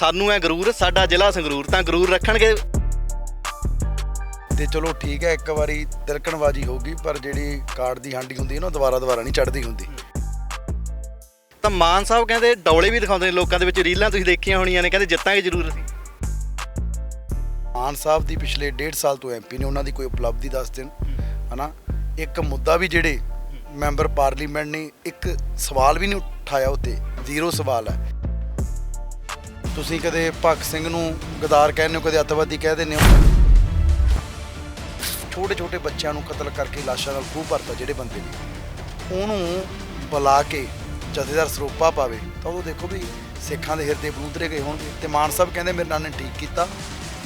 ਸਾਨੂੰ ਹੈ ਗਰੂਰ ਸਾਡਾ ਜ਼ਿਲ੍ਹਾ ਸੰਗਰੂਰ ਤਾਂ ਗਰੂਰ ਰੱਖਣਗੇ। ਤੇ ਚਲੋ ਠੀਕ ਹੈ ਇੱਕ ਵਾਰੀ ਤਿਲਕਣਬਾਜੀ ਹੋਗੀ ਪਰ ਜਿਹੜੀ ਕਾਰਡ ਦੀ ਹਾਂਡੀ ਹੁੰਦੀ ਹੈ ਨਾ ਉਹ ਦੁਬਾਰਾ ਦੁਬਾਰਾ ਨਹੀਂ ਚੜਦੀ ਹੁੰਦੀ। ਤਾਂ ਮਾਨ ਸਾਹਿਬ ਕਹਿੰਦੇ ਡੌਲੇ ਵੀ ਦਿਖਾਉਂਦੇ ਨੇ ਲੋਕਾਂ ਦੇ ਵਿੱਚ ਰੀਲਾਂ ਤੁਸੀਂ ਦੇਖੀਆਂ ਹੋਣੀਆਂ ਨੇ ਕਹਿੰਦੇ ਜਿੱਤਾਂਗੇ ਜ਼ਰੂਰ ਅਸੀਂ। ਮਾਨ ਸਾਹਿਬ ਦੀ ਪਿਛਲੇ 1.5 ਸਾਲ ਤੋਂ ਐਮਪੀ ਨੇ ਉਹਨਾਂ ਦੀ ਕੋਈ ਉਪਲਬਧੀ ਦੱਸ ਦੇਣ ਹਨਾ? ਇੱਕ ਮੁੱਦਾ ਵੀ ਜਿਹੜੇ ਮੈਂਬਰ ਪਾਰਲੀਮੈਂਟ ਨੇ ਇੱਕ ਸਵਾਲ ਵੀ ਨਹੀਂ ਉਠਾਇਆ ਉੱਤੇ ਜ਼ੀਰੋ ਸਵਾਲ ਹੈ ਤੁਸੀਂ ਕਦੇ ਭਗਤ ਸਿੰਘ ਨੂੰ ਗਦਾਰ ਕਹਿੰਦੇ ਹੋ, ਕਦੇ ਅੱਤਵਾਦੀ ਕਹਿ ਦਿੰਦੇ ਹੋ? ਛੋਟੇ ਛੋਟੇ ਬੱਚਿਆਂ ਨੂੰ ਕਤਲ ਕਰਕੇ ਲਾਸ਼ਾਂ ਨਾਲ ਖੂਹ ਭਰਤਾ ਜਿਹੜੇ ਬੰਦੇ ਨੇ। ਉਹਨੂੰ ਬੁਲਾ ਕੇ ਜਥੇਦਾਰ ਸਰੋਪਾ ਪਾਵੇ, ਤਾਂ ਉਹ ਦੇਖੋ ਵੀ ਸਿੱਖਾਂ ਦੇ ਹਿਰਦੇ ਬਲੂਦਰੇ ਗਏ ਹੋਣਗੇ। ਤੇ ਮਾਨ ਸਾਹਿਬ ਕਹਿੰਦੇ, ਮੇਰੇ ਨਾਨੇ ਨੇ ਠੀਕ ਕੀਤਾ।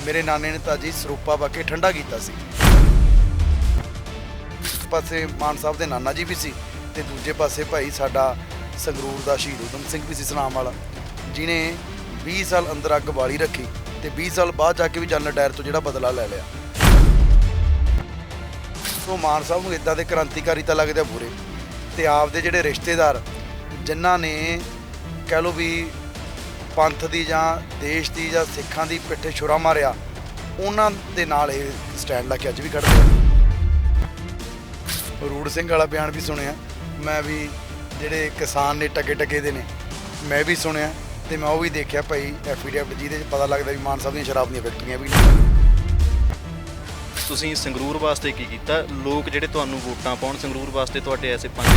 ਮੇਰੇ ਨਾਨੇ ਨੇ ਤਾਂ ਜੀ ਸਰੋਪਾ ਪਾ ਕੇ ਠੰਡਾ ਕੀਤਾ ਸੀ। ਇੱਕ ਪਾਸੇ ਮਾਨ ਸਾਹਿਬ ਦੇ ਨਾਨਾ ਜੀ ਵੀ ਸੀ ਤੇ ਦੂਜੇ ਪਾਸੇ ਭਾਈ ਸਾਡਾ ਸੰਗਰੂਰ ਦਾ ਸ਼ਹੀਦ ਊਧਮ ਸਿੰਘ ਵੀ ਸੀ, ਸਨਾਮ ਵਾਲਾ। ਜਿਨੇ 20 ਸਾਲ ਅੰਦਰ ਅੱਗ ਬਾਲੀ ਰੱਖੀ ਤੇ 20 ਸਾਲ ਬਾਅਦ ਜਾ ਕੇ ਵੀ ਜਨਰਲ ਡਾਇਰ ਤੋਂ ਜਿਹੜਾ ਬਦਲਾ ਲੈ ਲਿਆ। ਸੋ ਮਾਨ ਸਾਹਿਬ ਨੂੰ ਇਦਾਂ ਦੇ ਕ੍ਰਾਂਤੀਕਾਰੀ ਤਾਂ ਲੱਗਦੇ ਆ ਬੁਰੇ। ਤੇ ਆਪਦੇ ਜਿਹੜੇ ਰਿਸ਼ਤੇਦਾਰ, ਜਿਨ੍ਹਾਂ ਨੇ ਕਹਿ ਲਓ ਵੀ ਪੰਥ ਦੀ ਜਾਂ ਦੇਸ਼ ਦੀ ਜਾਂ ਸਿੱਖਾਂ ਦੀ ਪਿੱਠੇ ਛੁਰਾ ਮਾਰਿਆ, ਉਹਨਾਂ ਦੇ ਨਾਲ ਇਹ ਸਟੈਂਡ ਲਾ ਕੇ ਅੱਜ ਵੀ ਖੜਦੇ ਆ। ਰੂੜ ਸਿੰਘ ਵਾਲਾ ਬਿਆਨ ਵੀ ਸੁਣਿਆ। ਮੈਂ ਵੀ ਜਿਹੜੇ ਕਿਸਾਨ ਨੇ ਟਕੇ ਟਕੇ ਦੇ ਨੇ, ਮੈਂ ਵੀ ਸੁਣਿਆ। ਤੇ ਮੈਂ ਉਹ ਵੀ ਦੇਖਿਆ ਭਾਈ ਐਫੀਡੈਵਿਟ ਜਿਹਦੇ 'ਚ ਪਤਾ ਲੱਗਦਾ ਵੀ ਮਾਨ ਸਾਹਿਬ ਦੀਆਂ ਸ਼ਰਾਬ ਦੀਆਂ ਫੈਕਟਰੀਆਂ ਵੀ ਨੇ। ਤੁਸੀਂ ਸੰਗਰੂਰ ਵਾਸਤੇ ਕੀ ਕੀਤਾ? ਲੋਕ ਜਿਹੜੇ ਤੁਹਾਨੂੰ ਵੋਟਾਂ ਪਾਉਣ ਸੰਗਰੂਰ ਵਾਸਤੇ ਤੁਹਾਡੇ ਐਸੇ ਪੰਜ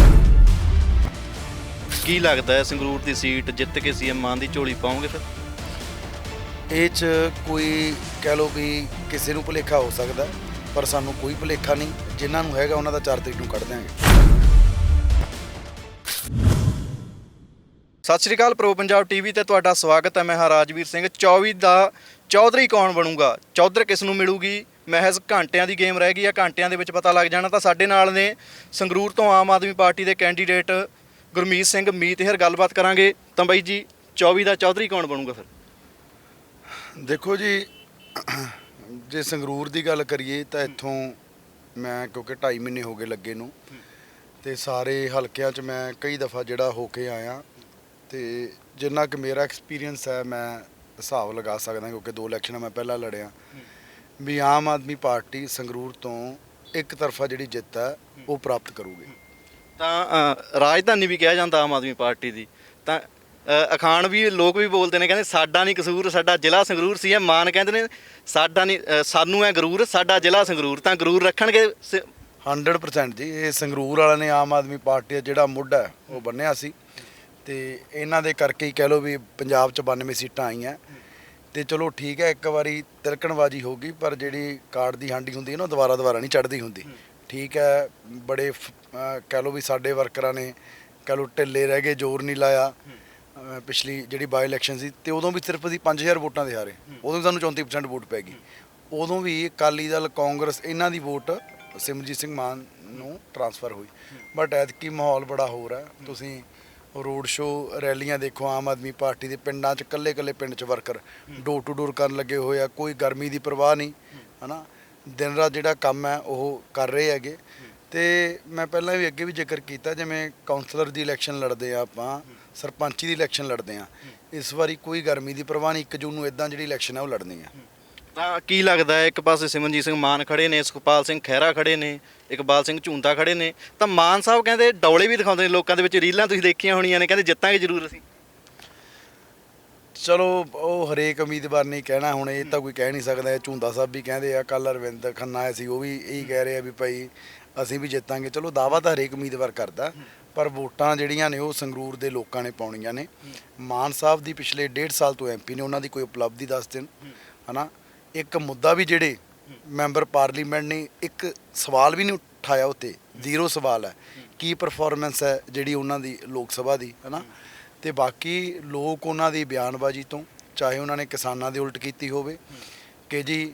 ਕੀ ਲੱਗਦਾ ਹੈ ਸੰਗਰੂਰ ਦੀ ਸੀਟ ਜਿੱਤ ਕੇ ਸੀਐਮ ਮਾਨ ਦੀ ਝੋਲੀ ਪਾਉਂਗੇ ਫਿਰ? ਇਹ 'ਚ ਕੋਈ ਕਹਿ ਲਓ ਵੀ ਕਿਸੇ ਨੂੰ ਭੁਲੇਖਾ ਹੋ ਸਕਦਾ ਪਰ ਸਾਨੂੰ ਕੋਈ ਭੁਲੇਖਾ ਨਹੀਂ। ਜਿਨ੍ਹਾਂ ਨੂੰ ਹੈਗਾ ਉਹਨਾਂ ਦਾ 4 ਤਰੀਕ ਨੂੰ ਕੱਢ ਦਿਆਂਗੇ। ਸਤਿ ਸ਼੍ਰੀ ਅਕਾਲ ਪ੍ਰੋ ਪੰਜਾਬ ਟੀਵੀ ਤੇ ਤੁਹਾਡਾ ਸਵਾਗਤ ਹੈ। ਮੈਂ ਹਾਂ ਰਾਜਵੀਰ ਸਿੰਘ। 24 ਦਾ ਚੌਧਰੀ ਕੌਣ ਬਣੂਗਾ? ਚੌਧਰ ਕਿਸ ਨੂੰ ਮਿਲੂਗੀ? ਮਹਿਜ਼ ਘੰਟਿਆਂ ਦੀ ਗੇਮ ਰਹਿ ਗਈ ਆ ਘੰਟਿਆਂ ਦੇ ਵਿੱਚ ਪਤਾ ਲੱਗ ਜਾਣਾ ਤਾਂ ਸਾਡੇ ਨਾਲ ਨੇ ਸੰਗਰੂਰ ਤੋਂ ਆਮ ਆਦਮੀ ਪਾਰਟੀ ਦੇ ਕੈਂਡੀਡੇਟ ਗੁਰਮੀਤ ਸਿੰਘ ਮੀਤਹਿਰ ਗੱਲਬਾਤ ਕਰਾਂਗੇ। ਤਾਂ ਬਾਈ ਜੀ 24 ਦਾ ਚੌਧਰੀ ਕੌਣ ਬਣੂਗਾ ਫਿਰ? ਦੇਖੋ ਜੀ, ਜੇ ਸੰਗਰੂਰ ਦੀ ਗੱਲ ਕਰੀਏ ਤਾਂ ਇੱਥੋਂ ਮੈਂ ਕਿਉਂਕਿ 2.5 ਮਹੀਨੇ ਹੋ ਗਏ ਲੱਗੇ ਨੂੰ ਤੇ ਸਾਰੇ ਹਲਕਿਆਂ 'ਚ ਮੈਂ ਕਈ ਦਫਾ ਜਿਹੜਾ ਹੋ ਕੇ ਆਇਆ। ਤੇ ਜਿੰਨਾ ਕਿ ਮੇਰਾ ਐਕਸਪੀਰੀਅੰਸ ਹੈ ਮੈਂ ਹਿਸਾਬ ਲਗਾ ਸਕਦਾ ਕਿਉਂਕਿ ਦੋ ਇਲੈਕਸ਼ਨਾਂ ਮੈਂ ਪਹਿਲਾਂ ਲੜਿਆ। ਵੀ ਆਮ ਆਦਮੀ ਪਾਰਟੀ ਸੰਗਰੂਰ ਤੋਂ ਇੱਕ ਤਰਫਾ ਜਿਹੜੀ ਜਿੱਤ ਹੈ ਉਹ ਪ੍ਰਾਪਤ ਕਰੂਗੀ। ਤਾਂ ਅ, ਰਾਜਧਾਨੀ ਵੀ ਕਿਹਾ ਜਾਂਦਾ ਆਮ ਆਦਮੀ ਪਾਰਟੀ ਦੀ। ਤਾਂ ਅ, ਅਖਾਣ ਵੀ ਲੋਕ ਵੀ ਬੋਲਦੇ ਨੇ ਕਹਿੰਦੇ ਸਾਡਾ ਨਹੀਂ ਕਸੂਰ ਸਾਡਾ ਜ਼ਿਲ੍ਹਾ ਸੰਗਰੂਰ ਸੀ ਇਹ ਮਾਨ ਕਹਿੰਦੇ ਨੇ ਸਾਡਾ ਨਹੀਂ ਅ, ਸਾਨੂੰ ਹੈ ਗਰੂਰ ਸਾਡਾ ਜ਼ਿਲ੍ਹਾ ਸੰਗਰੂਰ ਤਾਂ ਗਰੂਰ ਰੱਖਣਗੇ ਸ- 100% ਜੀ ਇਹ ਸੰਗਰੂਰ ਵਾਲਿਆਂ ਨੇ ਆਮ ਆਦਮੀ ਪਾਰਟੀ ਦਾ ਜਿਹੜਾ ਮੁੱਢ ਹੈ ਉਹ ਬੰਨਿਆ ਸੀ। ਤੇ ਇਹਨਾਂ ਦੇ ਕਰਕੇ ਹੀ ਕਹਿ ਲਓ ਵੀ ਪੰਜਾਬ 'ਚ 92 ਸੀਟਾਂ ਆਈਆਂ। ਤੇ ਚਲੋ ਠੀਕ ਹੈ ਇੱਕ ਵਾਰੀ ਤਿਲਕਣਬਾਜੀ ਹੋਗੀ ਪਰ ਜਿਹੜੀ ਕਾਰਡ ਦੀ ਹਾਂਡੀ ਹੁੰਦੀ ਹੈ ਨਾ ਉਹ ਦੁਬਾਰਾ ਦੁਬਾਰਾ ਨਹੀਂ ਚੜਦੀ ਹੁੰਦੀ। ਠੀਕ ਹੈ ਬੜੇ ਕਹਿ ਲਓ ਵੀ ਸਾਡੇ ਵਰਕਰਾਂ ਨੇ ਕਹਿ ਲਓ ਢਿੱਲੇ ਰਹਿ ਗਏ ਜ਼ੋਰ ਨਹੀਂ ਲਾਇਆ। ਪਿਛਲੀ ਜਿਹੜੀ ਬਾਈ ਇਲੈਕਸ਼ਨ ਸੀ ਤੇ ਉਦੋਂ ਵੀ ਸਿਰਫ ਅਸੀਂ 5000 ਵੋਟਾਂ ਦੇ ਹਾਰੇ। ਉਦੋਂ ਵੀ ਸਾਨੂੰ 34% ਵੋਟ ਪੈ ਗਈ। ਉਦੋਂ ਵੀ ਅਕਾਲੀ ਦਲ ਕਾਂਗਰਸ ਇਹਨਾਂ ਦੀ ਵੋਟ ਸਿਮਰਜੀਤ ਸਿੰਘ ਮਾਨ ਨੂੰ ਟਰਾਂਸਫਰ ਹੋਈ। ਬਟ ਐਤਕੀ ਮਾਹੌਲ ਬੜਾ ਹੋਰ ਹੈ। ਤੁਸੀਂ ਰੋਡ ਸ਼ੋ ਰੈਲੀਆਂ ਦੇਖੋ ਆਮ ਆਦਮੀ ਪਾਰਟੀ ਦੇ ਪਿੰਡਾਂ 'ਚ ਕੱਲੇ ਕੱਲੇ ਪਿੰਡ 'ਚ ਵਰਕਰ। ਡੋਰ ਟੂ ਡੋਰ ਕਰਨ ਲੱਗੇ ਹੋਏ ਆ ਕੋਈ ਗਰਮੀ ਦੀ ਪਰਵਾਹ ਨਹੀਂ ਹਨਾ? ਦਿਨ ਰਾਤ ਜਿਹੜਾ ਕੰਮ ਹੈ ਉਹ ਕਰ ਰਹੇ ਹੈਗੇ। ਤੇ ਮੈਂ ਪਹਿਲਾਂ ਵੀ ਅੱਗੇ ਵੀ ਜ਼ਿਕਰ ਕੀਤਾ ਜਿਵੇਂ ਕਾਉਂਸਲਰ ਦੀ ਇਲੈਕਸ਼ਨ ਲੜਦੇ ਆ ਆਪਾਂ ਸਰਪੰਚੀ ਦੀ ਇਲੈਕਸ਼ਨ ਲੜਦੇ ਆ। ਇਸ ਵਾਰੀ ਕੋਈ ਗਰਮੀ ਦੀ ਪਰਵਾਹ ਨਹੀਂ 1 ਜੂਨ ਨੂੰ ਇਦਾਂ ਜਿਹੜੀ ਇਲੈਕਸ਼ਨ ਹੈ ਉਹ ਲੜਨੀ ਆ। ਤਾਂ ਕੀ ਲੱਗਦਾ ਹੈ, ਇੱਕ ਪਾਸੇ ਸਿਮਰਨਜੀਤ ਸਿੰਘ ਮਾਨ ਖੜੇ ਨੇ, ਸੁਖਪਾਲ ਸਿੰਘ ਖਹਿਰਾ ਖੜੇ ਨੇ, ਇਕਬਾਲ ਸਿੰਘ ਝੁੰਦਾ ਖੜੇ ਨੇ, ਤਾਂ ਮਾਨ ਸਾਹਿਬ ਕਹਿੰਦੇ ਡੌਲੇ ਵੀ ਦਿਖਾਉਂਦੇ ਨੇ ਲੋਕਾਂ ਦੇ ਵਿੱਚ, ਰੀਲਾਂ ਤੁਸੀਂ ਦੇਖੀਆਂ ਹੋਣੀਆਂ ਨੇ, ਕਹਿੰਦੇ ਜਿੱਤਾਂਗੇ ਜ਼ਰੂਰ ਅਸੀਂ। ਚਲੋ, ਉਹ ਹਰੇਕ ਉਮੀਦਵਾਰ ਨੇ ਕਹਿਣਾ ਹੁਣ, ਇਹ ਤਾਂ ਕੋਈ ਕਹਿ ਨਹੀਂ ਸਕਦਾ ਝੂੰਦਾ ਸਾਹਿਬ ਵੀ ਕਹਿੰਦੇ ਆ ਕੱਲ ਅਰਵਿੰਦ ਖੰਨਾ ਆਇਆ ਸੀ, ਉਹ ਵੀ ਇਹੀ ਕਹਿ ਰਹੇ ਆ ਵੀ ਭਾਈ ਅਸੀਂ ਵੀ ਜਿੱਤਾਂਗੇ। ਚਲੋ ਦਾਵਾ ਤਾਂ ਹਰੇਕ ਉਮੀਦਵਾਰ ਕਰਦਾ, ਪਰ ਵੋਟਾਂ ਜਿਹੜੀਆਂ ਨੇ, ਉਹ ਸੰਗਰੂਰ ਦੇ ਲੋਕਾਂ ਨੇ ਪਾਉਣੀਆਂ ਨੇ। ਮਾਨ ਸਾਹਿਬ ਦੀ ਪਿਛਲੇ 1.5 ਸਾਲ ਤੋਂ ਐਮਪੀ ਨੇ, ਉਹਨਾਂ ਦੀ ਕੋਈ ਉਪਲਬਧੀ ਦੱਸ ਦੇਣ, ਹਨਾ? ਇੱਕ ਮੁੱਦਾ ਵੀ ਜਿਹੜੇ ਮੈਂਬਰ ਪਾਰਲੀਮੈਂਟ ਨੇ ਇੱਕ ਸਵਾਲ ਵੀ ਨਹੀਂ ਉਠਾਇਆ ਉੱਤੇ, ਜ਼ੀਰੋ ਸਵਾਲ ਹੈ। ਕੀ ਪਰਫਾਰਮੈਂਸ ਹੈ ਜਿਹੜੀ ਉਹਨਾਂ ਦੀ ਲੋਕ ਸਭਾ ਦੀ, ਹਨਾ? ਤੇ ਬਾਕੀ ਲੋਕ ਉਹਨਾਂ ਦੀ ਬਿਆਨਬਾਜ਼ੀ ਤੋਂ, ਚਾਹੇ ਉਹਨਾਂ ਨੇ ਕਿਸਾਨਾਂ ਦੇ ਉਲਟ ਕੀਤੀ ਹੋਵੇ ਕਿ ਜੀ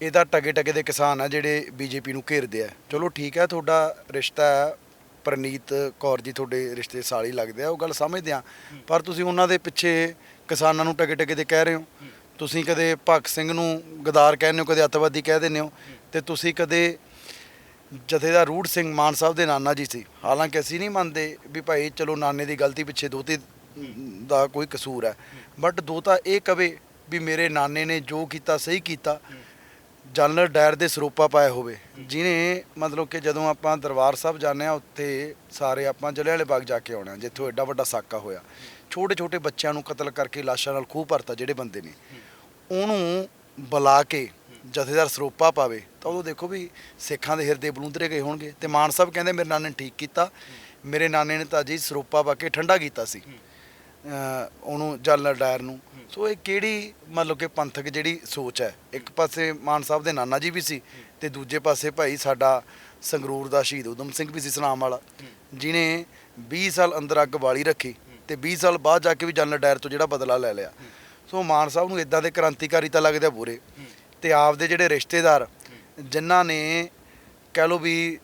ਇਹ ਤਾਂ ਟਗੇ ਟਗੇ ਦੇ ਕਿਸਾਨ ਆ ਜਿਹੜੇ ਬੀਜੇਪੀ ਨੂੰ ਘੇਰਦੇ ਆ। ਚਲੋ ਠੀਕ ਹੈ, ਤੁਹਾਡਾ ਰਿਸ਼ਤਾ ਹੈ, ਪ੍ਰਨੀਤ ਕੌਰ ਜੀ ਤੁਹਾਡੇ ਰਿਸ਼ਤੇ ਸਾਲੀ ਲੱਗਦੇ ਆ, ਉਹ ਗੱਲ ਸਮਝਦੇ ਆ। ਪਰ ਤੁਸੀਂ ਉਹਨਾਂ ਦੇ ਪਿੱਛੇ ਕਿਸਾਨਾਂ ਨੂੰ ਟਗੇ ਟਗੇ ਦੇ ਕਹਿ ਰਹੇ ਹੋ। ਤੁਸੀਂ ਕਦੇ ਭਗਤ ਸਿੰਘ ਨੂੰ ਗਦਾਰ ਕਹਿੰਦੇ ਹੋ, ਕਦੇ ਅੱਤਵਾਦੀ ਕਹਿ ਦਿੰਦੇ ਹੋ? ਤੇ ਤੁਸੀਂ ਕਦੇ ਜਥੇਦਾਰ ਰੂੜ ਸਿੰਘ ਮਾਨ ਸਾਹਿਬ ਦੇ ਨਾਨਾ ਜੀ ਸੀ? ਹਾਲਾਂਕਿ ਅਸੀਂ ਨਹੀਂ ਮੰਨਦੇ ਵੀ ਭਾਈ ਚਲੋ ਨਾਨੇ ਦੀ ਗਲਤੀ ਪਿੱਛੇ ਦੋਤੇ ਦਾ ਕੋਈ ਕਸੂਰ ਹੈ। ਬਟ ਦੋਤਾ ਇਹ ਕਵੇ ਵੀ ਮੇਰੇ ਨਾਨੇ ਨੇ ਜੋ ਕੀਤਾ, ਸਹੀ ਕੀਤਾ, ਜਨਰਲ ਡਾਇਰ ਦੇ ਸਰੂਪਾ ਪਾਇਆ ਹੋਵੇ। ਜਿਨੇ ਮਤਲਬ ਕਿ ਜਦੋਂ ਆਪਾਂ ਦਰਬਾਰ ਸਾਹਿਬ ਜਾਂਦੇ ਆ ਉੱਥੇ ਸਾਰੇ ਆਪਾਂ ਜਲਿਆਂਵਾਲੇ ਬਾਗ ਜਾ ਕੇ ਆਉਣਾ ਜਿੱਥੋਂ ਐਡਾ ਵੱਡਾ ਸਾਕਾ ਹੋਇਆ। ਛੋਟੇ ਛੋਟੇ ਬੱਚਿਆਂ ਨੂੰ ਕਤਲ ਕਰਕੇ ਲਾਸ਼ਾਂ ਨਾਲ ਖੂਹ ਭਰਤਾ ਜਿਹੜੇ ਬੰਦੇ ਨੇ। ਉਹਨੂੰ ਬੁਲਾ ਕੇ ਜਥੇਦਾਰ ਸਰੋਪਾ ਪਾਵੇ, ਤਾਂ ਉਹ ਦੇਖੋ ਵੀ ਸਿੱਖਾਂ ਦੇ ਹਿਰਦੇ ਬਲੂੰਦਰੇ ਗਏ ਹੋਣਗੇ। ਤੇ ਮਾਨ ਸਾਹਿਬ ਕਹਿੰਦੇ, ਮੇਰੇ ਨਾਨੇ ਨੇ ਠੀਕ ਕੀਤਾ। ਮੇਰੇ ਨਾਨੇ ਨੇ ਤਾਂ ਜੀ ਸਰੋਪਾ ਪਾ ਕੇ ਠੰਡਾ ਕੀਤਾ ਸੀ। ਉਹਨੂੰ ਜਨਰਲ ਡਾਇਰ ਨੂੰ। ਸੋ ਇਹ ਕਿਹੜੀ ਮਤਲਬ ਕਿ ਪੰਥਕ ਜਿਹੜੀ ਸੋਚ ਹੈ? ਇੱਕ ਪਾਸੇ ਮਾਨ ਸਾਹਿਬ ਦੇ ਨਾਨਾ ਜੀ ਵੀ ਸੀ ਤੇ ਦੂਜੇ ਪਾਸੇ ਭਾਈ ਸਾਡਾ ਸੰਗਰੂਰ ਦਾ ਸ਼ਹੀਦ ਉਦਮ ਸਿੰਘ ਵੀ ਸੀ ਸਨਾਮ ਵਾਲਾ ਜਿਨੇ 20 ਸਾਲ ਅੰਦਰ ਅੱਗ ਵਾਲੀ ਰੱਖੀ ਤੇ 20 ਸਾਲ ਬਾਅਦ ਜਾ ਕੇ ਵੀ ਜਨਰਲ ਡਾਇਰ ਤੋਂ ਜਿਹੜਾ ਬਦਲਾ ਲੈ ਲਿਆ। ਸੋ ਮਾਨ ਸਾਹਿਬ ਨੂੰ ਇਦਾਂ ਦੇ ਕ੍ਰਾਂਤੀਕਾਰੀ ਤਾਂ ਲੱਗਦੇ ਆ ਬੁਰੇ। ਤੇ ਆਪਦੇ ਜਿਹੜੇ ਰਿਸ਼ਤੇਦਾਰ ਜਿਨ੍ਹਾਂ ਨੇ ਕਹਿ ਲਓ ਵੀ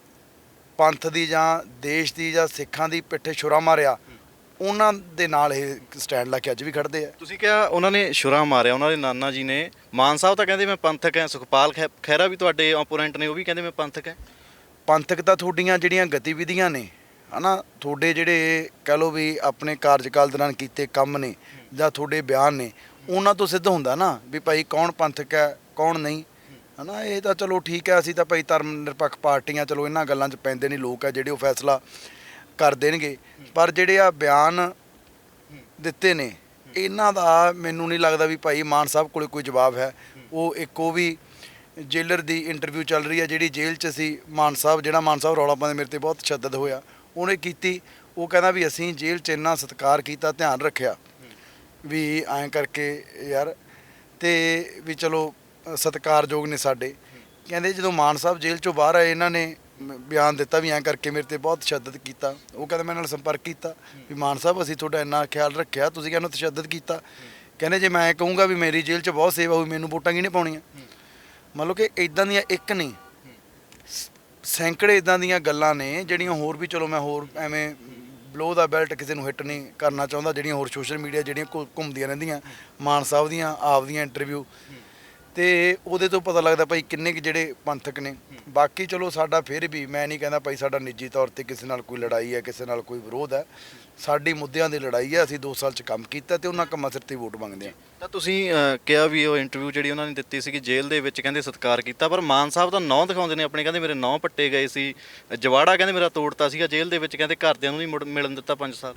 ਪੰਥ ਦੀ ਜਾਂ ਦੇਸ਼ ਦੀ ਜਾਂ ਸਿੱਖਾਂ ਦੀ ਪਿੱਠੇ ਛੁਰਾ ਮਾਰਿਆ ਉਹਨਾਂ ਦੇ ਨਾਲ ਇਹ ਸਟੈਂਡ ਲਾ ਕੇ ਅੱਜ ਵੀ ਖੜਦੇ ਆ। ਤੁਸੀਂ ਕਿਹਾ ਉਹਨਾਂ ਨੇ ਛੁਰਾ ਮਾਰਿਆ ਉਹਨਾਂ ਦੇ ਨਾਨਾ ਜੀ ਨੇ। ਮਾਨ ਸਾਹਿਬ ਤਾਂ ਕਹਿੰਦੇ ਮੈਂ ਪੰਥਕ ਹਾਂ ਸੁਖਪਾਲ ਖੈ- ਖਹਿਰਾ ਵੀ ਤੁਹਾਡੇ ਓਪੋਨੈਂਟ ਨੇ ਉਹ ਵੀ ਕਹਿੰਦੇ ਮੈਂ ਪੰਥਕ ਹਾਂ। ਪੰਥਕ ਤਾਂ ਤੁਹਾਡੀਆਂ ਜਿਹੜੀਆਂ ਗਤੀਵਿਧੀਆਂ ਨੇ ਹਨਾ ਤੁਹਾਡੇ ਜਿਹੜੇ ਕਹਿ ਲਓ ਵੀ ਆਪਣੇ ਕਾਰਜਕਾਲ ਦੌਰਾਨ ਕੀਤੇ ਕੰਮ ਨੇ ਜਾਂ ਤੁਹਾਡੇ ਬਿਆਨ ਨੇ ਉਹਨਾਂ ਤੋਂ ਸਿੱਧ ਹੁੰਦਾ ਨਾ ਵੀ ਭਾਈ ਕੌਣ ਪੰਥਕ ਹੈ, ਕੌਣ ਨਹੀਂ। ਹਨਾ, ਇਹ ਤਾਂ ਚਲੋ ਠੀਕ ਹੈ, ਅਸੀਂ ਤਾਂ ਭਾਈ ਧਰਮ ਨਿਰਪੱਖ ਪਾਰਟੀਆਂ ਚਲੋ ਇਹਨਾਂ ਗੱਲਾਂ 'ਚ ਪੈਂਦੇ ਨਹੀਂ ਲੋਕ ਆ ਜਿਹੜੇ ਉਹ ਫੈਸਲਾ ਕਰ ਦੇਣਗੇ। ਪਰ ਜਿਹੜੇ ਆ ਬਿਆਨ ਦਿੱਤੇ ਨੇ, ਇਹਨਾਂ ਦਾ ਮੈਨੂੰ ਨਹੀਂ ਲੱਗਦਾ ਵੀ ਭਾਈ ਮਾਨ ਸਾਹਿਬ ਕੋਲੇ ਕੋਈ ਜਵਾਬ ਹੈ। ਉਹ ਇੱਕ ਉਹ ਵੀ ਜੇਲਰ ਦੀ ਇੰਟਰਵਿਊ ਚੱਲ ਰਹੀ ਹੈ, ਜਿਹੜੀ ਜੇਲ੍ਹ 'ਚ ਸੀ ਮਾਨ ਸਾਹਿਬ, ਜਿਹੜਾ ਮਾਨ ਸਾਹਿਬ ਰੌਲਾ ਪਾਉਂਦੇ ਮੇਰੇ ਤੇ ਬਹੁਤ ਤਸ਼ੱਦਦ ਹੋਇਆ। ਉਹਨੇ ਕੀਤੀ, ਉਹ ਕਹਿੰਦਾ ਵੀ ਅਸੀਂ ਜੇਲ੍ਹ 'ਚ ਇੰਨਾ ਸਤਿਕਾਰ ਕੀਤਾ, ਧਿਆਨ ਰੱਖਿਆ। ਵੀ ਐਂ ਕਰਕੇ ਯਾਰ ਤੇ ਵੀ ਚਲੋ, ਸਤਿਕਾਰਯੋਗ ਨੇ ਸਾਡੇ। ਕਹਿੰਦੇ ਜਦੋਂ ਮਾਨ ਸਾਹਿਬ ਜੇਲ੍ਹ 'ਚੋਂ ਬਾਹਰ ਆਏ, ਇਹਨਾਂ ਨੇ ਬਿਆਨ ਦਿੱਤਾ ਵੀ ਐਂ ਕਰਕੇ ਮੇਰੇ ਤੇ ਬਹੁਤ ਤਸ਼ੱਦਦ ਕੀਤਾ। ਉਹ ਕਹਿੰਦੇ ਮੇਰੇ ਨਾਲ ਸੰਪਰਕ ਕੀਤਾ ਵੀ ਮਾਨ ਸਾਹਿਬ, ਅਸੀਂ ਤੁਹਾਡਾ ਇੰਨਾ ਖਿਆਲ ਰੱਖਿਆ, ਤੁਸੀਂ ਕਹਿੰਦੇ ਤਸ਼ੱਦਦ ਕੀਤਾ। ਕਹਿੰਦੇ ਜੇ ਮੈਂ ਕਹੂੰਗਾ ਵੀ ਮੇਰੀ ਜੇਲ੍ਹ 'ਚ ਬਹੁਤ ਸੇਵਾ ਹੋਈ, ਮੈਨੂੰ ਵੋਟਾਂ ਕਿਹਨੇ ਪਾਉਣੀਆਂ? ਮੰਨ ਲਓ ਕਿ ਇਦਾਂ ਦੀਆਂ ਇੱਕ ਨਹੀਂ। ਸੈਂਕੜੇ ਇਦਾਂ ਦੀਆਂ ਗੱਲਾਂ ਨੇ ਜਿਹੜੀਆਂ ਹੋਰ ਵੀ ਚਲੋ ਮੈਂ ਹੋਰ ਐਵੇਂ ਬਲੋ ਦਾ ਬੈਲਟ ਕਿਸੇ ਨੂੰ ਹਿੱਟ ਨਹੀਂ ਕਰਨਾ ਚਾਹੁੰਦਾ, ਜਿਹੜੀਆਂ ਹੋਰ ਸੋਸ਼ਲ ਮੀਡੀਆ ਜਿਹੜੀਆਂ ਘੁ- ਘੁੰਮਦੀਆਂ ਰਹਿੰਦੀਆਂ, ਮਾਨ ਸਾਹਿਬ ਦੀਆਂ, ਆਪ ਦੀਆਂ ਇੰਟਰਵਿਊ ਤੇ ਉਹਦੇ ਤੋਂ ਪਤਾ ਲੱਗਦਾ ਭਾਈ ਕਿੰਨੇ ਕੁ ਜਿਹੜੇ ਪੰਥਕ ਨੇ। ਬਾਕੀ ਚਲੋ ਸਾਡਾ ਫਿਰ ਵੀ ਮੈਂ ਨਹੀਂ ਕਹਿੰਦਾ ਭਾਈ ਸਾਡਾ ਨਿੱਜੀ ਤੌਰ ਤੇ ਕਿਸੇ ਨਾਲ ਕੋਈ ਲੜਾਈ ਹੈ ਕਿਸੇ ਨਾਲ ਕੋਈ ਵਿਰੋਧ ਹੈ। ਸਾਡੀ ਮੁੱਦਿਆਂ ਦੀ ਲੜਾਈ ਹੈ ਅਸੀਂ 2 ਸਾਲ ਚ ਕੰਮ ਕੀਤਾ ਤੇ ਉਹਨਾਂ ਕੰਮਾਂ ਸਿਰ ਤੇ ਵੋਟ ਮੰਗਦੇ ਆ ਤਾਂ ਤੁਸੀਂ ਕਿਹਾ ਵੀ ਉਹ ਇੰਟਰਵਿਊ ਜਿਹੜੀ ਉਹਨਾਂ ਨੇ ਦਿੱਤੀ ਸੀ ਕਿ ਜੇਲ੍ਹ ਦੇ ਵਿੱਚ ਕਹਿੰਦੇ ਸਤਿਕਾਰ ਕੀਤਾ ਪਰ ਮਾਨ ਸਾਹਿਬ ਤਾਂ ਨਾਂ ਦਿਖਾਉਂਦੇ ਨੇ ਆਪਣੇ ਕਹਿੰਦੇ ਮੇਰੇ ਨਾਂ ਪੱਟੇ ਗਏ ਸੀ ਜਵਾੜਾ ਕਹਿੰਦੇ ਮੇਰਾ ਤੋੜਤਾ ਸੀਗਾ ਜੇਲ੍ਹ ਦੇ ਵਿੱਚ ਕਹਿੰਦੇ ਘਰਦਿਆਂ ਨੂੰ ਨਹੀਂ ਮਿਲਣ ਦਿੱਤਾ 5 ਸਾਲ।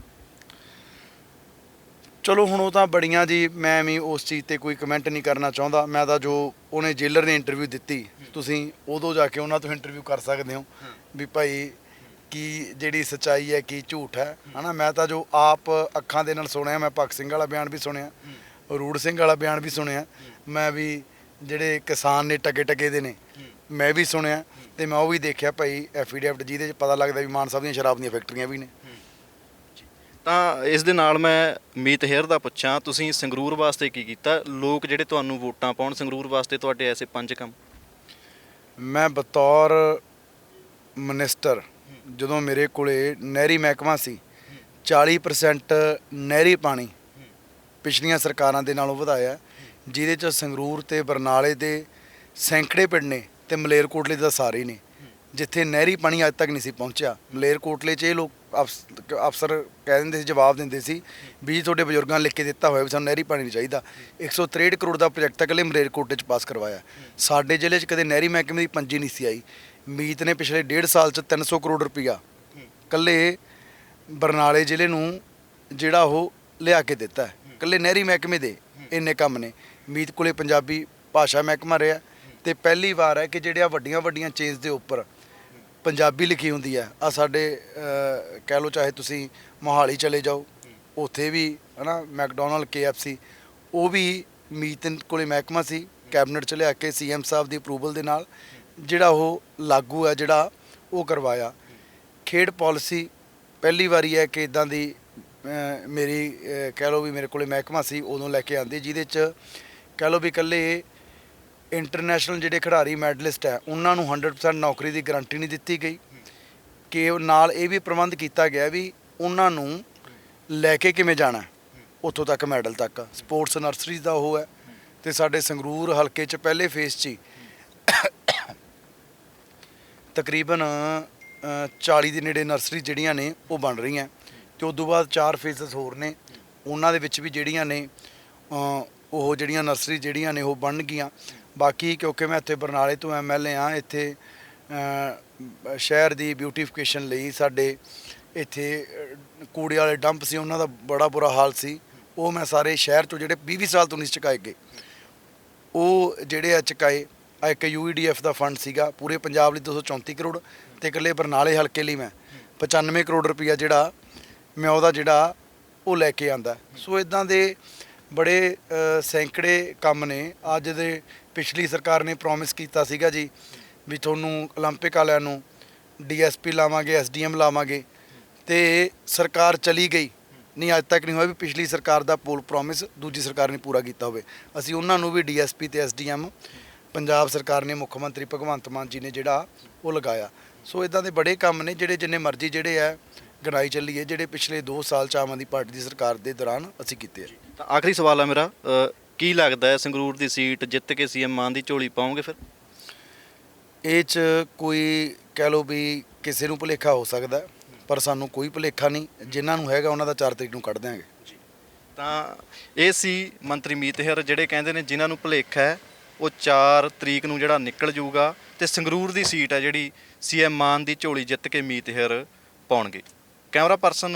ਚਲੋ ਹੁਣ ਉਹ ਤਾਂ ਬੜੀਆਂ ਜੀ, ਮੈਂ ਵੀ ਉਸ ਚੀਜ਼ ਤੇ ਕੋਈ ਕਮੈਂਟ ਨਹੀਂ ਕਰਨਾ ਚਾਹੁੰਦਾ। ਮੈਂ ਤਾਂ ਜੋ ਉਹਨੇ ਜੇਲਰ ਨੇ ਇੰਟਰਵਿਊ ਦਿੱਤੀ, ਤੁਸੀਂ ਉਦੋਂ ਜਾ ਕੇ ਉਹਨਾਂ ਤੋਂ ਇੰਟਰਵਿਊ ਕਰ ਸਕਦੇ ਹੋ। ਵੀ ਭਾਈ ਕੀ ਜਿਹੜੀ ਸਚਾਈ ਹੈ, ਕੀ ਝੂਠ ਹੈ, ਹਨਾ? ਮੈਂ ਤਾਂ ਜੋ ਆਪ ਅੱਖਾਂ ਦੇ ਨਾਲ ਸੁਣਿਆ, ਮੈਂ ਭਗਤ ਸਿੰਘ ਵਾਲਾ ਬਿਆਨ ਵੀ ਸੁਣਿਆ, ਰੂੜ ਸਿੰਘ ਵਾਲਾ ਬਿਆਨ ਵੀ ਸੁਣਿਆ। ਮੈਂ ਵੀ ਜਿਹੜੇ ਕਿਸਾਨ ਨੇ ਟਕੇ ਟਕੇ ਦੇ ਨੇ, ਮੈਂ ਵੀ ਸੁਣਿਆ ਤੇ ਮੈਂ ਉਹ ਵੀ ਦੇਖਿਆ ਭਾਈ ਐਫੀਡੇਵਿਟ ਜਿਹਦੇ ਚ ਪਤਾ ਲੱਗਦਾ ਵੀ ਮਾਨ ਸਾਹਿਬ ਦੀਆਂ ਸ਼ਰਾਬ ਦੀਆਂ ਫੈਕਟਰੀਆਂ ਵੀ ਨੇ। ਤਾਂ ਇਸ ਦੇ ਨਾਲ ਮੈਂ ਮੀਤ ਹੇਅਰ ਦਾ ਪੁੱਛਾਂ, ਤੁਸੀਂ ਸੰਗਰੂਰ ਵਾਸਤੇ ਕੀ ਕੀਤਾ? ਲੋਕ ਜਿਹੜੇ ਤੁਹਾਨੂੰ ਵੋਟਾਂ ਪਾਉਣ ਸੰਗਰੂਰ ਵਾਸਤੇ ਤੁਹਾਡੇ ਐਸੇ ਪੰਜ ਕੰਮ? ਮੈਂ ਬਤੌਰ ਮਿਨਿਸਟਰ, ਜਦੋਂ ਮੇਰੇ ਕੋਲੇ ਨਹਿਰੀ ਮਹਿਕਮਾ ਸੀ 40% ਨਹਿਰੀ ਪਾਣੀ ਪਿਛਲੀਆਂ ਸਰਕਾਰਾਂ ਦੇ ਨਾਲੋਂ ਵਧਾਇਆ। ਜਿਹਦੇ ਚ ਸੰਗਰੂਰ ਤੇ ਬਰਨਾਲੇ ਦੇ ਸੈਂਕੜੇ ਪਿੰਡ ਨੇ ਤੇ ਮਲੇਰਕੋਟਲੇ ਦਾ ਸਾਰੇ ਨੇ। ਜਿੱਥੇ ਨਹਿਰੀ ਪਾਣੀ ਅੱਜ ਤੱਕ ਨਹੀਂ ਸੀ ਪਹੁੰਚਿਆ। ਮਲੇਰਕੋਟਲੇ 'ਚ ਇਹ ਲੋਕ ਅਫਸ- ਅਫਸਰ ਕਹਿ ਦਿੰਦੇ ਸੀ, ਜਵਾਬ ਦਿੰਦੇ ਸੀ ਵੀ ਤੁਹਾਡੇ ਬਜ਼ੁਰਗਾਂ ਨੇ ਲਿਖ ਕੇ ਦਿੱਤਾ ਹੋਇਆ ਵੀ ਸਾਨੂੰ ਨਹਿਰੀ ਪਾਣੀ ਨਹੀਂ ਚਾਹੀਦਾ। 163 ਕਰੋੜ ਦਾ ਪ੍ਰੋਜੈਕਟ ਤਾਂ ਇਕੱਲੇ ਮਲੇਰਕੋਟਲੇ 'ਚ ਪਾਸ ਕਰਵਾਇਆ। ਸਾਡੇ ਜ਼ਿਲ੍ਹੇ 'ਚ ਕਦੇ ਨਹਿਰੀ ਮਹਿਕਮੇ ਦੀ ਪੰਜੀ ਨਹੀਂ ਸੀ ਆਈ। ਮੀਤ ਨੇ ਪਿਛਲੇ ਡੇਢ ਸਾਲ 'ਚ 300 ਕਰੋੜ ਰੁਪਈਆ ਇਕੱਲੇ ਬਰਨਾਲੇ ਜ਼ਿਲ੍ਹੇ ਨੂੰ ਜਿਹੜਾ ਉਹ ਲਿਆ ਕੇ ਦਿੱਤਾ। ਹੈ ਇਕੱਲੇ ਨਹਿਰੀ ਮਹਿਕਮੇ ਦੇ ਇੰਨੇ ਕੰਮ ਨੇ। ਮੀਤ ਕੋਲੇ ਪੰਜਾਬੀ ਭਾਸ਼ਾ ਮਹਿਕਮਾ ਰਿਹਾ ਤੇ ਪਹਿਲੀ ਵਾਰ ਹੈ ਕਿ ਜਿਹੜੀਆਂ ਵੱਡੀਆਂ ਵੱਡੀਆਂ ਚੇਂਜ ਦੇ ਉੱਪਰ ਪੰਜਾਬੀ ਲਿਖੀ ਹੁੰਦੀ ਹੈ। ਆ ਸਾਡੇ ਕਹਿ ਲਓ ਚਾਹੇ ਤੁਸੀਂ ਮੋਹਾਲੀ ਚਲੇ ਜਾਓ, ਉੱਥੇ ਵੀ, ਹਨਾ, ਮੈਕਡੋਨਲਡ KFC ਉਹ ਵੀ ਮੀਤ ਕੋਲੇ ਮਹਿਕਮਾ ਸੀ, ਕੈਬਨਿਟ ਚ ਲਿਆ ਕੇ ਸੀਐਮ ਸਾਹਿਬ ਦੀ ਅਪਰੂਵਲ ਦੇ ਨਾਲ, ਜਿਹੜਾ ਉਹ ਲਾਗੂ ਹੈ ਜਿਹੜਾ ਉਹ ਕਰਵਾਇਆ। ਖੇਡ ਪਾਲਿਸੀ ਪਹਿਲੀ ਵਾਰੀ ਹੈ ਕਿ ਇਦਾਂ ਦੀ ਮੇਰੀ ਕਹਿ ਲਓ ਵੀ ਮੇਰੇ ਕੋਲੇ ਮਹਿਕਮਾ ਸੀ, ਉਦੋਂ ਲੈ ਕੇ ਆਂਦੀ, ਜਿਹਦੇ ਚ, ਕਹਿ ਲਓ ਵੀ ਇਕੱਲੇ ਇੰਟਰਨੈਸ਼ਨਲ ਜਿਹੜੇ ਖਿਡਾਰੀ ਮੈਡਲਿਸਟ ਹੈ ਉਹਨਾਂ ਨੂੰ 100% ਨੌਕਰੀ ਦੀ ਗਾਰੰਟੀ ਨਹੀਂ ਦਿੱਤੀ ਗਈ। ਕਿ ਨਾਲ ਇਹ ਵੀ ਪ੍ਰਬੰਧ ਕੀਤਾ ਗਿਆ ਵੀ ਉਹਨਾਂ ਨੂੰ ਲੈ ਕੇ ਕਿਵੇਂ ਜਾਣਾ ਉੱਥੋਂ ਤੱਕ ਮੈਡਲ ਤੱਕ। ਸਪੋਰਟਸ ਨਰਸਰੀਜ਼ ਦਾ ਉਹ ਹੈ ਤੇ ਸਾਡੇ ਸੰਗਰੂਰ ਹਲਕੇ 'ਚ ਪਹਿਲੇ ਫੇਸ 'ਚ ਹੀ ਤਕਰੀਬਨ ਅ, 40 ਦੇ ਨੇੜੇ ਨਰਸਰੀ ਜਿਹੜੀਆਂ ਨੇ ਉਹ ਬਣ ਰਹੀਆਂ। ਤੇ ਉਸ ਤੋਂ ਬਾਅਦ ਚਾਰ ਫੇਸਸ ਹੋਰ ਨੇ। ਉਹਨਾਂ ਦੇ ਵਿੱਚ ਵੀ ਜਿਹੜੀਆਂ ਨੇ ਉਹ ਜਿਹੜੀਆਂ ਨਰਸਰੀ ਜਿਹੜੀਆਂ ਨੇ ਉਹ ਬਣ ਗਈਆਂ ਬਾਕੀ ਕਿਉਂਕਿ ਮੈਂ ਇੱਥੇ ਬਰਨਾਲੇ ਤੋਂ ਐਮਐਲਏ ਆ ਇੱਥੇ ਸ਼ਹਿਰ ਦੀ ਬਿਊਟੀਫਿਕੇਸ਼ਨ ਲਈ ਸਾਡੇ ਇੱਥੇ ਕੂੜੇ ਵਾਲੇ ਡੰਪ ਸੀ, ਉਹਨਾਂ ਦਾ ਬੜਾ ਬੁਰਾ ਹਾਲ ਸੀ। ਉਹ ਮੈਂ ਸਾਰੇ ਸ਼ਹਿਰ ਤੋਂ ਜਿਹੜੇ 20 ਸਾਲ ਤੋਂ ਨਹੀਂ ਚੁਕਾਏ ਗਏ। ਉਹ ਜਿਹੜੇ ਆ ਚੁਕਾਏ, ਆ ਇੱਕ ਯੂਈਡੀਐਫ ਦਾ ਫੰਡ ਸੀਗਾ, ਪੂਰੇ ਪੰਜਾਬ ਲਈ 234 ਕਰੋੜ ਤੇ ਇਕੱਲੇ ਬਰਨਾਲੇ ਹਲਕੇ ਲਈ ਮੈਂ। 95 ਕਰੋੜ ਰੁਪਈਆ ਜਿਹੜਾ, ਮੈਂ ਉਹਦਾ ਜਿਹੜਾ, ਉਹ ਲੈ ਕੇ ਆਂਦਾ। ਸੋ ਇਦਾਂ ਦੇ ਬੜੇ ਅ, ਸੈਂਕੜੇ ਕੰਮ ਨੇ ਅੱਜ ਦੇ ਪਿਛਲੀ ਸਰਕਾਰ ਨੇ ਪ੍ਰੋਮਿਸ ਕੀਤਾ ਸੀਗਾ ਜੀ ਵੀ ਤੁਹਾਨੂੰ 올림픽 ਵਾਲਿਆਂ ਨੂੰ ਡੀਐਸਪੀ ਲਾਵਾਂਗੇ ਐਸਡੀਐਮ ਲਾਵਾਂਗੇ ਤੇ ਸਰਕਾਰ ਚਲੀ ਗਈ ਨਹੀਂ ਅੱਜ ਤੱਕ ਨਹੀਂ ਹੋਇਆ ਵੀ ਪਿਛਲੀ ਸਰਕਾਰ ਦਾ ਪੋਲ ਪ੍ਰੋਮਿਸ ਦੂਜੀ ਸਰਕਾਰ ਨੇ ਪੂਰਾ ਕੀਤਾ ਹੋਵੇ ਅਸੀਂ ਉਹਨਾਂ ਨੂੰ ਵੀ ਡੀਐਸਪੀ ਤੇ ਐਸਡੀਐਮ ਪੰਜਾਬ ਸਰਕਾਰ ਨੇ ਮੁੱਖ ਮੰਤਰੀ ਭਗਵੰਤ ਮਾਨ ਜੀ ਨੇ ਜਿਹੜਾ ਉਹ ਲਗਾਇਆ ਸੋ ਇਦਾਂ ਦੇ ਬੜੇ ਕੰਮ ਨੇ ਜਿਹੜੇ ਜਿੰਨੇ ਮਰਜ਼ੀ ਜਿਹੜੇ ਆ ਗਣਾਈ ਚੱਲੀਏ ਜਿਹੜੇ ਪਿਛਲੇ 2 ਸਾਲ ਚ ਆਮ ਆਦਮੀ ਪਾਰਟੀ ਦੀ ਸਰਕਾਰ ਦੇ ਦੌਰਾਨ ਅਸੀਂ ਕੀਤੇ ਆ ਤਾਂ ਆਖਰੀ ਸਵਾਲ ਹੈ ਮੇਰਾ ਅ, ਕੀ ਲੱਗਦਾ ਹੈ ਸੰਗਰੂਰ ਦੀ ਸੀਟ ਜਿੱਤ ਕੇ ਸੀਐਮ ਮਾਨ ਦੀ ਝੋਲੀ ਪਾਉਂਗੇ ਫਿਰ? ਇਹ ਚ ਕੋਈ ਕਹਿ ਲਓ ਵੀ ਕਿਸੇ ਨੂੰ ਭੁਲੇਖਾ ਹੋ ਸਕਦਾ ਪਰ ਸਾਨੂੰ ਕੋਈ ਭੁਲੇਖਾ ਨਹੀਂ ਜਿਨ੍ਹਾਂ ਨੂੰ ਹੈਗਾ ਉਹਨਾਂ ਦਾ 4 ਤਰੀਕ ਨੂੰ ਕੱਢ ਦਿਆਂਗੇ। ਤਾਂ ਇਹ ਸੀ ਮੰਤਰੀ ਮੀਤਹਿਰ ਜਿਹੜੇ ਕਹਿੰਦੇ ਨੇ ਜਿਨ੍ਹਾਂ ਨੂੰ ਭੁਲੇਖਾ ਹੈ ਉਹ 4 ਤਰੀਕ ਨੂੰ ਜਿਹੜਾ ਨਿਕਲ ਜਾਊਗਾ ਤੇ ਸੰਗਰੂਰ ਦੀ ਸੀਟ ਹੈ ਜਿਹੜੀ ਸੀਐਮ ਮਾਨ ਦੀ ਝੋਲੀ ਜਿੱਤ ਕੇ ਮੀਤਹਿਰ ਪਾਉਣਗੇ। Camera person